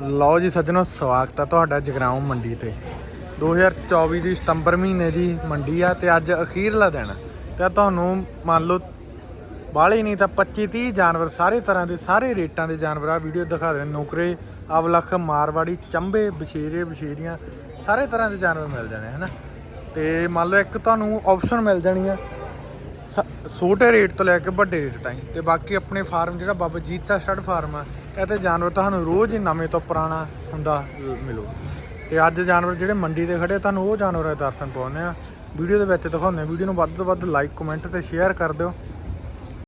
ਲਓ ਜੀ ਸੱਜਣੋ, ਸਵਾਗਤ ਹੈ ਤੁਹਾਡਾ ਜਗਰਾਉਂ ਮੰਡੀ ਤੇ। 2024 ਦੀ ਸਤੰਬਰ ਮਹੀਨੇ ਦੀ ਮੰਡੀ ਆ ਤੇ ਅੱਜ ਅਖੀਰਲਾ ਦਿਨ ਤੇ ਤੁਹਾਨੂੰ ਮੰਨ ਲਓ, ਬਾਹਲੇ ਨਹੀਂ ਤਾਂ 25 30 ਜਾਨਵਰ ਸਾਰੇ ਤਰ੍ਹਾਂ ਦੇ, ਸਾਰੇ ਰੇਟਾਂ ਦੇ ਜਾਨਵਰ ਆ। ਵੀਡੀਓ ਦਿਖਾ ਦੇ ਨੌਕਰੇ, ਅਵਲਖ, ਮਾਰਵਾੜੀ, ਚੰਬੇ ਬਸ਼ੇਰੇ ਬਸ਼ੇਰੀਆਂ ਸਾਰੇ ਤਰ੍ਹਾਂ ਦੇ ਜਾਨਵਰ ਮਿਲ ਜਾਣੇ, ਹਨਾ? ਤੇ ਮੰਨ ਲਓ ਇੱਕ ਤੁਹਾਨੂੰ ਆਪਸ਼ਨ ਮਿਲ ਜਾਣੀ ਆ, ਸ- ਛੋਟੇ ਰੇਟ ਤੋਂ ਲੈ ਕੇ ਵੱਡੇ ਰੇਟ ਤਾਈਂ। ਤੇ ਬਾਕੀ ਆਪਣੇ ਫਾਰਮ ਜਿਹੜਾ ਬਾਬਾ ਜੀਤਾ ਸਟੱਡ ਫਾਰਮ ਆ ਇਹ ਤੇ ਜਾਨਵਰ ਤੁਹਾਨੂੰ ਰੋਜ਼ ਹੀ ਨਵੇਂ ਤੋਂ ਪੁਰਾਣਾ ਹੁੰਦਾ ਮਿਲੂ। ਤੇ ਅੱਜ ਜਾਨਵਰ ਜਿਹੜੇ ਮੰਡੀ ਤੇ ਖੜੇ, ਤੁਹਾਨੂੰ ਉਹ ਜਾਨਵਰਾਂ ਦੇ ਦਰਸ਼ਨ ਪਾਉਂਦੇ ਆ ਵੀਡੀਓ ਦੇ ਵਿੱਚ ਦਿਖਾਉਂਦੇ ਆ ਵੀਡੀਓ ਨੂੰ ਵੱਧ ਤੋਂ ਵੱਧ ਲਾਈਕ ਕਮੈਂਟ ਤੇ ਸ਼ੇਅਰ ਕਰ ਦਿਓ।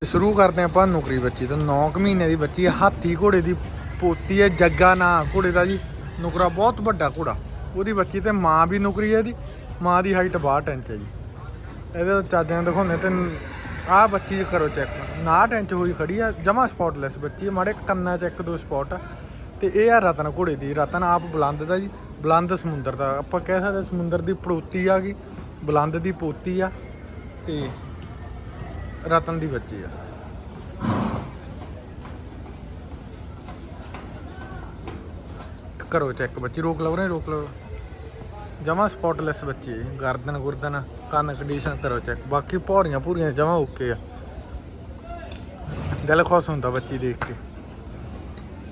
ਤੇ ਸ਼ੁਰੂ ਕਰਦੇ ਆਪਾਂ ਨੌਕਰੀ ਬੱਚੀ ਤੋਂ। 9 ਮਹੀਨੇ ਦੀ ਬੱਚੀ ਹੈ ਹਾਥੀ ਘੋੜੇ ਦੀ ਪੋਤੀ ਹੈ, ਜੱਗਾ ਨਾ ਘੋੜੇ ਦਾ ਜੀ। ਨੁਕਰਾ ਬਹੁਤ ਵੱਡਾ ਘੋੜਾ। ਉਹਦੀ ਬੱਚੀ ਤੇ ਮਾਂ ਵੀ ਨੁਕਰੀ ਹੈ ਦੀ ਮਾਂ ਦੀ ਹਾਈਟ 62 ਇੰਚ ਹੈ ਜੀ। ਇਹਦੇ ਚਾਦਿਆਂ ਦਿਖਾਉਂਦੇ ਤੇ ਆਹ ਬੱਚੀ ਕਰੋ ਚੈੱਕ 59 ਇੰਚ ਹੋਈ ਖੜੀ ਆ ਜਮਾ ਸਪੌਟਲੈਸ ਬੱਚੀ ਆ, ਮਾੜੇ ਕੰਨਾਂ 'ਚ ਇੱਕ ਦੋ ਸਪੌਟ ਆ। ਤੇ ਇਹ ਆ ਰਤਨ ਘੋੜੇ ਦੀ ਰਤਨ ਆਪ ਬੁਲੰਦ ਦਾ ਜੀ ਬੁਲੰਦ ਸਮੁੰਦਰ ਦਾ। ਆਪਾਂ ਕਹਿ ਸਕਦੇ ਸਮੁੰਦਰ ਦੀ ਪੜੋਤੀ ਆ ਗਈ ਬੁਲੰਦ ਦੀ ਪੋਤੀ ਆ ਤੇ ਰਤਨ ਦੀ ਬੱਚੀ ਆ। ਕਰੋ ਚੈੱਕ ਬੱਚੀ ਰੋਕ ਲਓ ਰੇ ਰੋਕ ਲਵ ਜਮਾ ਸਪੌਟਲੈਸ ਬੱਚੀ ਗਰਦਨ ਗੁਰਦਨ ਕੰਨ ਕੰਡੀਸ਼ਨ ਕਰੋ ਚੈੱਕ ਬਾਕੀ ਭੌਰੀਆਂ ਭੂਰੀਆਂ ਜਮਾ ਓਕੇ ਆ। ਦਿਲ ਖੁਸ਼ ਹੁੰਦਾ ਬੱਚੀ ਦੇਖ ਕੇ।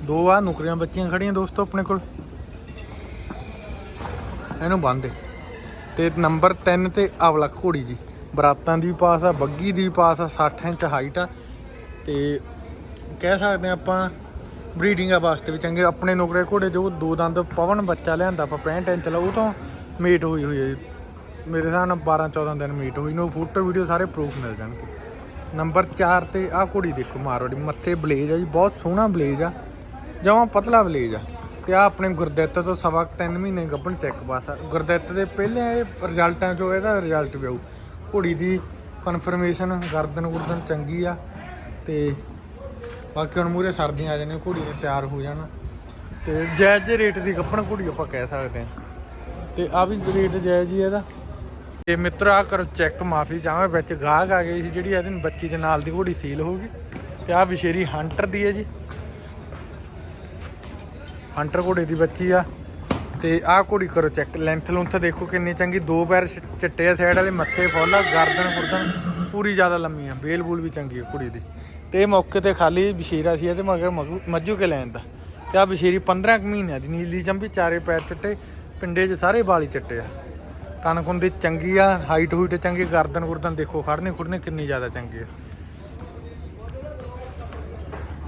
ਦੋ ਆ ਨੁਕਰੀਆਂ ਬੱਚੀਆਂ ਖੜੀਆਂ ਦੋਸਤੋ ਆਪਣੇ ਕੋਲ। ਇਹਨੂੰ ਬੰਨਦੇ ਤੇ ਨੰਬਰ 3 ਤੇ ਅਵਲਾ ਘੋੜੀ ਜੀ। ਬਰਾਤਾਂ ਦੀ ਵੀ ਪਾਸ ਆ, ਬੱਗੀ ਦੀ ਵੀ ਪਾਸ ਆ 60 ਇੰਚ ਹਾਈਟ ਆ। ਤੇ ਕਹਿ ਸਕਦੇ ਆ ਆਪਾਂ ਬਰੀਡਿੰਗ ਆ ਵਾਸਤੇ ਵੀ ਚੰਗੇ। ਆਪਣੇ ਨੁਕਰੇ ਘੋੜੇ ਜੋ ਦੋ ਦੰਦ ਪਵਨ ਬੱਚਾ ਲਿਆਂਦਾ ਆਪਾਂ 65 ਇੰਚ ਲਾ ਉਹ ਤੋਂ ਮੀਟ ਹੋਈ ਹੋਈ ਹੈ ਜੀ। ਮੇਰੇ ਹਿਸਾਬ ਨਾਲ 12 14 ਦਿਨ ਮੀਟ ਹੋਈ ਨੂੰ ਫੋਟੋ ਵੀਡੀਓ ਸਾਰੇ ਪ੍ਰੂਫ ਮਿਲ ਜਾਣਗੇ। ਨੰਬਰ 4 ਤੇ ਆਹ ਕੁੜੀ ਦੇਖੋ ਮਾਰਵਾੜੀ, ਮੱਥੇ ਬਲੇਜ ਆ ਜੀ, ਬਹੁਤ ਸੋਹਣਾ ਬਲੇਜ ਆ, ਜਮਾਂ ਪਤਲਾ ਬਲੇਜ ਆ। ਤੇ ਆ ਆਪਣੇ ਗੁਰਦਿੱਤ ਤੋਂ ਸਵਾ 3 ਮਹੀਨੇ ਗੱਭਣ ਚੈੱਕ ਪਾਸ ਆ ਗੁਰਦਿੱਤ ਦੇ ਪਹਿਲੇ ਇਹ ਰਿਜ਼ਲਟਾਂ ਚੋਂ ਇਹਦਾ ਰਿਜ਼ਲਟ ਵੀ ਆਊ। ਕੁੜੀ ਦੀ ਕਨਫਰਮੇਸ਼ਨ ਗਰਦਨ ਗੁਰਦਨ ਚੰਗੀ ਆ, ਤੇ ਬਾਕੀ ਹੁਣ ਮੂਰੇ ਸਰਦੀਆਂ ਆ ਜਾਣੇ ਘੋੜੀ ਨੇ ਤਿਆਰ ਹੋ ਜਾਣਾ। ਤੇ ਜਾਇਜ਼ ਰੇਟ ਦੀ ਗੱਪਣ ਘੋੜੀ ਆਪਾਂ ਕਹਿ ਸਕਦੇ ਹਾਂ। ਤੇ ਆ ਵੀ ਰੇਟ ਜਾਇਜ਼ ਹੀ ਇਹਦਾ। ਤੇ ਮਿੱਤਰ ਆ ਕਰੋ ਚੈੱਕ, ਮਾਫੀ ਚਾਹਾਂ ਵਿੱਚ ਗਾਹਕ ਆ ਗਈ ਸੀ ਜਿਹੜੀ ਇਹਦੇ ਨੂੰ ਬੱਚੀ ਦੇ ਨਾਲ ਦੀ ਘੋੜੀ ਸੀਲ ਹੋ ਗਈ ਤੇ ਆ ਵਿਸ਼ੇਰੀ ਹੰਟਰ ਦੀ ਹੈ ਜੀ। ਹੰਟਰ ਘੋੜੇ ਦੀ ਬੱਚੀ ਆ। ਤੇ ਆਹ ਘੋੜੀ ਕਰੋ ਚੈੱਕ ਲੈਂਥ ਲੁੰਥ ਦੇਖੋ ਕਿੰਨੀ ਚੰਗੀ, ਦੋ ਪੈਰ ਛ- ਚਿੱਟੇ ਆ ਸਾਈਡ ਵਾਲੇ, ਮੱਥੇ ਫੁੱਲ ਆ, ਗਰਦਨ ਗੁਰਦਨ ਪੂਰੀ ਜ਼ਿਆਦਾ ਲੰਮੀ ਆ, ਬੇਲ ਬੂਲ ਵੀ ਚੰਗੀ ਆ ਕੁੜੀ ਦੀ। ਤੇ ਇਹ ਮੌਕੇ ਤੇ ਖਾਲੀ ਬਸ਼ੀਰਾ ਸੀ ਇਹਦੇ, ਮਗਰ ਮਗੂ- ਮੱਝੂ ਕੇ ਲੈਣ ਦਾ। ਤੇ ਆ ਬਸ਼ੀਰੀ 15 ਕੁ ਮਹੀਨਿਆਂ ਦੀ, ਨੀਲੀ ਚੰਬੀ, ਚਾਰੇ ਪੈਰ ਚਿੱਟੇ, ਪਿੰਡੇ 'ਚ ਸਾਰੇ ਵਾਲੀ ਚਿੱਟੇ ਆ। ਕਣ ਕੁਣ ਦੀ ਚੰਗੀ ਆ ਹਾਈਟ ਹੂਈਟ ਚੰਗੀ, ਗਰਦਨ ਗੁਰਦਨ ਦੇਖੋ ਖੜਨੇ ਖੁੜਨੇ ਕਿੰਨੀ ਜ਼ਿਆਦਾ ਚੰਗੀ ਆ।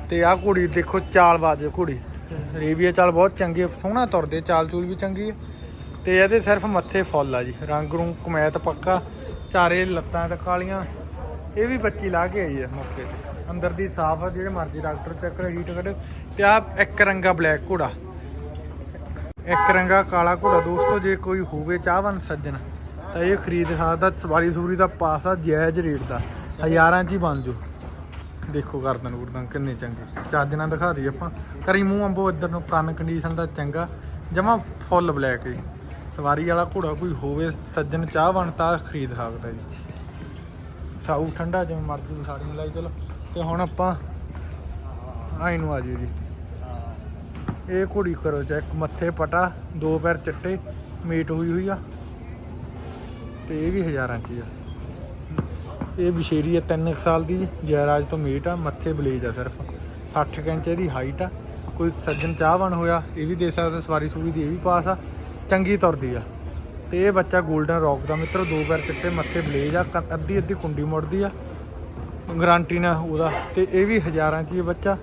ਤੇ ਆਹ ਘੋੜੀ ਦੇਖੋ, ਚਾਲ ਬਾਜ ਘੋੜੀ। ਰੇਬੀਆ ਚਾਲ ਬਹੁਤ ਚੰਗੀ ਆ, ਸੋਹਣਾ ਤੁਰਦੇ ਚਾਲ ਚੂਲ ਵੀ ਚੰਗੀ ਆ। ਤੇ ਇਹਦੇ ਸਿਰਫ ਮੱਥੇ ਫੁੱਲ ਆ ਜੀ, ਰੰਗ ਰੂ ਕਮੈਤ ਪੱਕਾ, ਚਾਰੇ ਲੱਤਾਂ ਤੇ ਕਾਲੀਆਂ। ਇਹ ਵੀ ਬੱਚੀ ਲਾ ਕੇ ਆਈ ਆ ਮੌਕੇ ਤੇ। ਅੰਦਰ ਦੀ ਸਾਫ਼ ਆ, ਜਿਹੜੇ ਮਰਜ਼ੀ ਡਾਕਟਰ ਚੈੱਕ ਕਰੇ ਹੀਟ ਕੱਢੇ। ਤੇ ਆ ਇੱਕ ਰੰਗਾ ਬਲੈਕ ਘੋੜਾ। ਇੱਕ ਰੰਗਾ ਕਾਲਾ ਘੋੜਾ, ਦੋਸਤੋ, ਜੇ ਕੋਈ ਹੋਵੇ ਚਾਹਵਨ ਸੱਜਣ, ਤਾਂ ਇਹ ਖਰੀਦ ਸਕਦਾ, ਸਵਾਰੀ ਸੂਰੀ ਦਾ ਪਾਸ ਆ, ਜਾਇਜ਼ ਰੇਟ ਦਾ। ਹਜ਼ਾਰਾਂ 'ਚ ਹੀ ਬਣ ਜੂ। ਦੇਖੋ ਗਰਦਨ ਗੁਰਦਨ ਕਿੰਨੇ ਚੰਗੇ। ਚੱਜ ਨਾਲ ਦਿਖਾ ਦਈਏ ਆਪਾਂ। ਕਰੀ ਮੂੰਹ ਅੰਬੋ ਇੱਧਰ ਨੂੰ, ਕੰਨ ਕੰਡੀਸ਼ਨ ਦਾ ਚੰਗਾ। ਜਮਾ ਫੁੱਲ ਬਲੈਕ ਜੀ ਸਵਾਰੀ ਵਾਲਾ ਘੋੜਾ ਕੋਈ ਹੋਵੇ ਸੱਜਣ ਚਾਹਵਨ, ਤਾਂ ਖਰੀਦ ਸਕਦਾ ਜੀ। ਸਾਊ ਠੰਡਾ, ਜਿਵੇਂ ਮਰਜ਼ੀ ਸਾੜੀਆਂ ਲਾਈ ਚਲੋ। ਤੇ ਹੁਣ ਆਪਾਂ ਆਈ ਨੂੰ ਆ ਜੀ ਜੀ। ਇਹ ਘੋੜੀ ਕਰੋ ਚੈੱਕ, ਮੱਥੇ ਪਟਾ, ਦੋ ਪੈਰ ਚਿੱਟੇ, ਮੀਟ ਹੋਈ ਹੋਈ ਆ। ਤੇ ਇਹ ਵੀ ਹਜ਼ਾਰਾਂ ਚ ਹੀ ਆ। ਇਹ ਵਿਸ਼ੇਰੀ ਆ 3 ਸਾਲ ਦੀ, ਜੈਰਾਜ ਤੋਂ ਮੀਟ ਆ, ਮੱਥੇ ਬਲੇਜ ਆ ਸਿਰਫ। 60 ਕੁ ਇੰਚ ਇਹਦੀ ਹਾਈਟ ਆ। ਕੋਈ ਸੱਜਣ ਚਾਹਵਾਨ ਹੋਇਆ, ਇਹ ਵੀ ਦੇ ਸਕਦਾ, ਸਵਾਰੀ ਸੂਰੀ ਦੀ ਇਹ ਵੀ ਪਾਸ ਆ। ਚੰਗੀ ਤੁਰਦੀ ਆ। ਤੇ ਇਹ ਬੱਚਾ 골ਡਨ ਰੌਕ ਦਾ ਮਿੱਤਰ, ਦੋ ਪੈਰ ਚਿੱਟੇ, ਮੱਥੇ ਬਲੇਜ ਆ, ਕ- ਅੱਧੀ ਅੱਧੀ ਕੁੰਡੀ ਮੁੜਦੀ ਆ। ਗਾਰੰਟੀ ਨਾ ਉਹਦਾ। ਤੇ ਇਹ ਵੀ ਹਜ਼ਾਰਾਂ ਚ ਹੀ ਆ ਬੱਚਾ,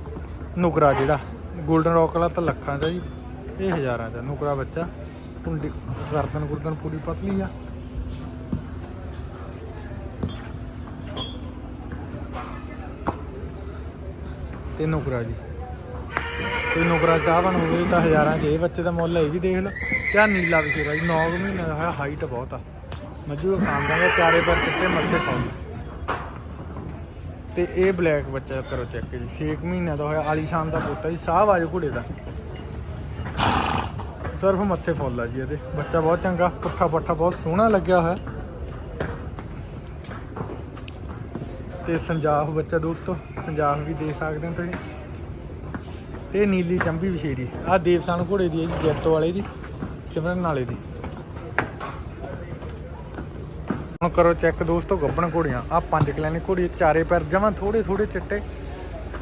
ਨੁਕਰਾ ਜਿਹੜਾ। ਗੋਲਡਨ ਰੌਕ ਵਾਲਾ ਤਾਂ ਲੱਖਾਂ ਦਾ ਜੀ, ਇਹ ਹਜ਼ਾਰਾਂ ਦਾ ਨੁਕਰਾ ਬੱਚਾ। ਕੁੰਡੀ ਗਰਦਨ ਗੁਰਦਨ ਪੂਰੀ ਪਤਲੀ ਆ। ਤੇ ਨੁਕਰਾ ਜੀ। ਕੋਈ ਨੁਕਰਾ ਚਾਹਵਨ ਹੋਵੇ ਤਾਂ ਹਜ਼ਾਰਾਂ 'ਚ ਇਹ ਬੱਚੇ ਦਾ ਮੁੱਲ ਇਹ ਵੀ ਦੇਖ ਲਓ। ਕਿਆ ਨੀਲਾ ਵਿਸ਼ੇਰਾ ਜੀ 9 ਮਹੀਨੇ ਦਾ ਹੋਇਆ ਹਾਈਟ ਬਹੁਤ ਆ। ਮੱਝੂ ਖਾਣ ਦਾਂਗੇ ਚਾਰੇ ਪਰ ਚਿੱਟੇ ਮੱਥੇ ਪਾਉ ਤੇ ਇਹ ਬਲੈਕ ਬੱਚਾ ਕਰੋ ਚੈੱਕ ਜੀ। 6 ਮਹੀਨਿਆਂ ਦਾ ਹੋਇਆ ਆਲੀਸ਼ਾਨ ਦਾ ਪੋਤਾ ਜੀ, ਸਾਹ ਆਜ ਘੋੜੇ ਦਾ। ਸਿਰਫ ਮੱਥੇ ਫੁੱਲ ਆ ਜੀ ਇਹਦੇ। ਬੱਚਾ ਬਹੁਤ ਚੰਗਾ, ਪੁੱਠਾ ਪੱਠਾ ਬਹੁਤ ਸੋਹਣਾ ਲੱਗਿਆ ਹੋਇਆ। ਤੇ ਸੰਜਾਫ ਬੱਚਾ ਦੋਸਤੋ ਸੰਜਾਫ ਵੀ ਦੇਖ ਸਕਦੇ ਹੋ ਤੁਸੀਂ। ਤੇ ਇਹ ਨੀਲੀ ਚੰਬੀ ਵਿਸ਼ੇਰੀ ਆ ਦੇਵਸਾਨ ਘੋੜੇ ਦੀ ਹੈ ਜੀ, ਜੈਤੋ ਵਾਲੇ ਦੀ, ਸਿਮਰਨ ਨਾਲੇ ਦੀ। ਹੁਣ ਕਰੋ ਚੈੱਕ ਦੋਸਤੋ ਗੱਬਣ ਘੋੜੀਆਂ। ਆ ਪੰਜ ਕਲੈਨੀ ਘੋੜੀ ਚਾਰੇ ਪੈਰ ਜਮਾਂ ਥੋੜੇ ਥੋੜੇ ਚਿੱਟੇ।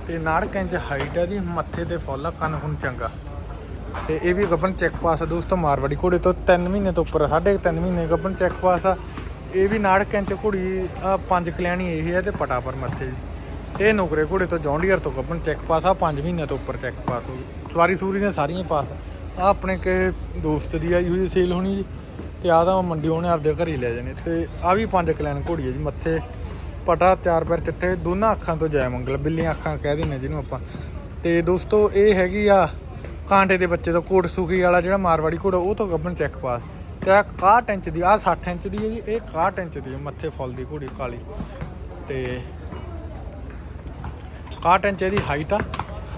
ਤੇ ਨਾੜਕ ਇੰਚ ਹਾਈਟ ਹੈ ਦੀ ਮੱਥੇ ਤੇ ਫੁੱਲ ਆ ਕੰਨ ਹੁਣ ਚੰਗਾ। ਤੇ ਇਹ ਵੀ ਗੱਬਣ ਚੈੱਕ ਪਾਸ ਆ ਦੋਸਤੋ ਮਾਰਵਾੜੀ ਘੋੜੇ ਤੋਂ 3 ਮਹੀਨੇ ਤੋਂ ਉੱਪਰ ਆ, ਸਾਢੇ 3 ਮਹੀਨੇ ਗੱਬਣ ਚੈੱਕ ਪਾਸ ਆ। ਇਹ ਵੀ ਨਾੜਕ ਇੰਚ ਘੋੜੀ ਆ ਪੰਜ ਕਲਿਆਣੀ ਇਹ ਹੈ ਤੇ ਪਟਾ ਪਰ ਮੱਥੇ ਜੀ। ਇਹ ਨੁਕਰੇ ਘੋੜੇ ਤੋਂ ਜੌਂਡੀਅਰ ਤੋਂ ਗੱਬਣ ਚੈੱਕ ਪਾਸ ਆ 5 ਮਹੀਨੇ ਤੋਂ ਉੱਪਰ ਚੈੱਕ ਪਾਸ ਹੋ ਗਈ। ਸਵਾਰੀ ਸੂਰੀ ਨੇ ਸਾਰੀਆਂ ਪਾਸ ਆ। ਆਪਣੇ ਕੇ ਦੋਸਤ ਦੀ ਆਈ ਹੋਈ ਸੇਲ ਹੋਣੀ ਜੀ। ਤੇ ਆ ਤਾਂ ਮੰਡੀ ਉਹਨੇ ਆਪਦੇ ਘਰ ਹੀ ਲੈ ਜਾਣੇ ਤੇ ਆ ਵੀ ਪੰਜ ਕਲੈਨ ਘੋੜੀ ਹੈ ਜੀ, ਮੱਥੇ, ਪਟਾ ਚਾਰ ਪੈਰ ਚਿੱਟੇ ਦੋਨਾਂ ਅੱਖਾਂ ਤੋਂ ਜੈ ਮੰਗਲ, ਬਿੱਲੀਆਂ ਅੱਖਾਂ ਕਹਿ ਦਿੰਦੇ ਜਿਹਨੂੰ ਆਪਾਂ। ਤੇ ਦੋਸਤੋ, ਇਹ ਹੈਗੀ ਆ ਕਾਂਟੇ ਦੇ ਬੱਚੇ ਤੋਂ ਕੋਟ ਸੁਖੀ ਵਾਲਾ ਜਿਹੜਾ ਮਾਰਵਾੜੀ ਘੋੜਾ, ਉਹ ਤੋਂ ਗੱਬਣ ਚੈੱਕ ਪਾਸ ਤੇ ਆ 61 ਇੰਚ ਦੀ ਆ 60 ਇੰਚ ਦੀ ਹੈ ਜੀ, ਇਹ 61 ਇੰਚ ਦੀ ਮੱਥੇ ਫੁੱਲ ਦੀ ਘੋੜੀ, ਕਾਲੀ। ਤੇ 61 ਇੰਚ ਇਹਦੀ ਹਾਈਟ ਆ।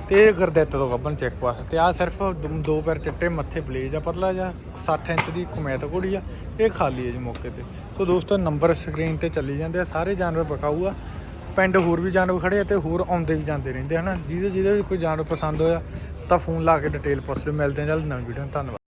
ਤੇ ਇਹ ਗਰਦੈਤ ਤੋਂ ਗੱਬਣ ਚੈੱਕ ਪਾਸ ਤੇ ਆ ਸਿਰਫ ਦੋ- ਪੈਰ ਚਿੱਟੇ, ਮੱਥੇ ਬਲੇਜ ਆ, ਪਤਲਾ ਜਿਹਾ 60 ਇੰਚ ਦੀ ਕੁਮੈਤ ਘੋੜੀ ਆ। ਇਹ ਖਾਲੀ ਹੈ ਜੀ ਮੌਕੇ ਤੇ। ਸੋ ਦੋਸਤੋ, ਨੰਬਰ ਸਕਰੀਨ ਤੇ ਚੱਲੀ ਜਾਂਦੇ ਆ। ਸਾਰੇ ਜਾਨਵਰ ਬਕਾਊ ਆ। ਪਿੰਡ ਹੋਰ ਵੀ ਜਾਨਵਰ ਖੜੇ ਆ ਤੇ ਹੋਰ ਆਉਂਦੇ ਵੀ ਜਾਂਦੇ ਰਹਿੰਦੇ ਹਨਾ? ਜਿਹਦੇ ਜਿਹਦੇ ਵੀ ਕੋਈ ਜਾਨਵਰ ਪਸੰਦ ਹੋਇਆ, ਤਾਂ ਫੋਨ ਲਾ ਕੇ ਡਿਟੇਲ ਪੁੱਛ ਲਿਓ। ਮਿਲਦੇ ਆ ਜਲਦ ਨਵੀਂ ਵੀਡੀਓ ਧੰਨਵਾਦ।